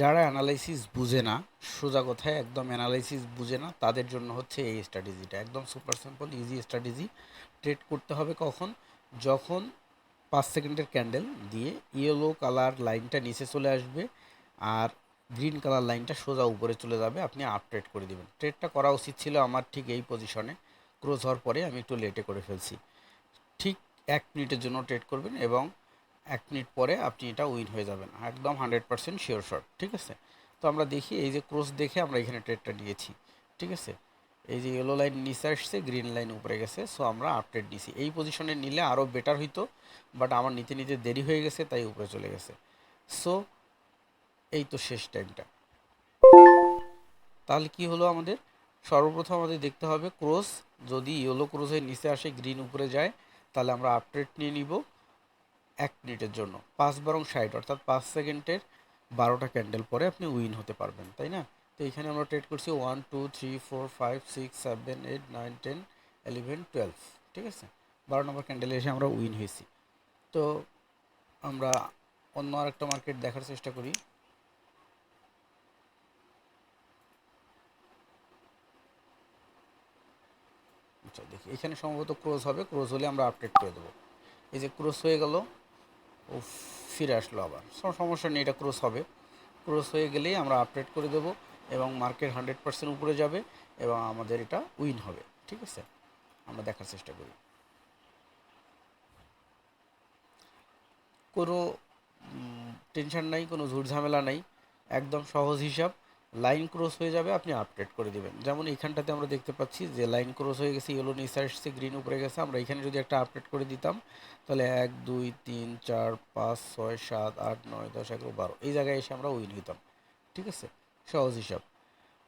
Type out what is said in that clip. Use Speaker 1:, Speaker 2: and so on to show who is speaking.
Speaker 1: যারা অ্যানালাইসিস বুঝে না সোজা কথায় একদম অ্যানালাইসিস বুঝে না তাদের জন্য হচ্ছে এই স্ট্র্যাটেজিটা একদম super simple easy strategy trade করতে হবে কখন যখন পাঁচ সেকেন্ডের ক্যান্ডেল দিয়ে ইয়েলো কালার লাইনটা নিচে চলে আসবে আর গ্রিন কালার লাইনটা সোজা উপরে চলে যাবে আপনি আপ ট্রেড করে দেবেন ট্রেডটা করা উচিত ছিল আমার ঠিক এই পজিশনে ক্রোজ হওয়ার পরে আমি একটু লেটে করে ফেলছি ঠিক এক মিনিটের জন্য ট্রেড করবেন এবং এক মিনিট পরে আপনি এটা উইন হয়ে যাবেন একদম হান্ড্রেড পার্সেন্ট শিওর শর্ট ঠিক আছে তো আমরা দেখি এই যে ক্রস দেখে আমরা এখানে ট্রেডটা নিয়েছি ঠিক আছে এই যে ইয়েলো লাইন নিচে আসছে গ্রিন লাইন উপরে গেছে সো আমরা আপডেট নিছি এই পজিশনে নিলে আরও বেটার হইতো বাট আমার নিতে নিতে দেরি হয়ে গেছে তাই উপরে চলে গেছে সো এই তো শেষ টাইমটা তাহলে কি হলো আমাদের সর্বপ্রথম আমাদের দেখতে হবে ক্রস যদি ইয়েলো ক্রোসের নিচে আসে গ্রিন উপরে যায় তাহলে আমরা আপডেট নিয়ে নিব এক মিনিটের জন্য পাঁচ বরং ষাট অর্থাৎ পাঁচ সেকেন্ডের বারোটা ক্যান্ডেল পরে আপনি উইন হতে পারবেন তাই না তো এখানে আমরা ট্রেড করছি one two three four five six seven eight nine ten eleven twelve ঠিক আছে বারো নম্বর ক্যান্ডেলে এসে আমরা উইন হয়েছি তো আমরা অন্য আরেকটা মার্কেট দেখার চেষ্টা করি আচ্ছা দেখি এখানে সম্ভবত ক্রোজ হবে ক্রোজ হলে আমরা আপডেট করে দেবো এই যে ক্রোজ হয়ে গেলো ও ফিরে আসলো আবার সমস্যা নেই এটা ক্রস হবে ক্রস হয়ে গেলেই আমরা আপডেট করে দেব এবং মার্কেট হান্ড্রেড পার্সেন্ট উপরে যাবে এবং আমাদের এটা উইন হবে ঠিক আছে আমরা দেখার চেষ্টা করি কোনো টেনশন নাই কোনো ঝুট ঝামেলা নাই একদম সহজ হিসাব লাইন ক্রস হয়ে যাবে আপনি আপডেট করে দেবেন যেমন এখানটাতে আমরা দেখতে পাচ্ছি যে লাইন ক্রস হয়ে গেছে ইয়েলো নিচে আসছে গ্রিন উপরে গেছে আমরা এখানে যদি একটা আপডেট করে দিতাম তাহলে এক দুই তিন চার পাঁচ ছয় সাত আট নয় দশ এগারো বারো এই জায়গায় এসে আমরা উইন হইতাম ঠিক আছে সহজ হিসাব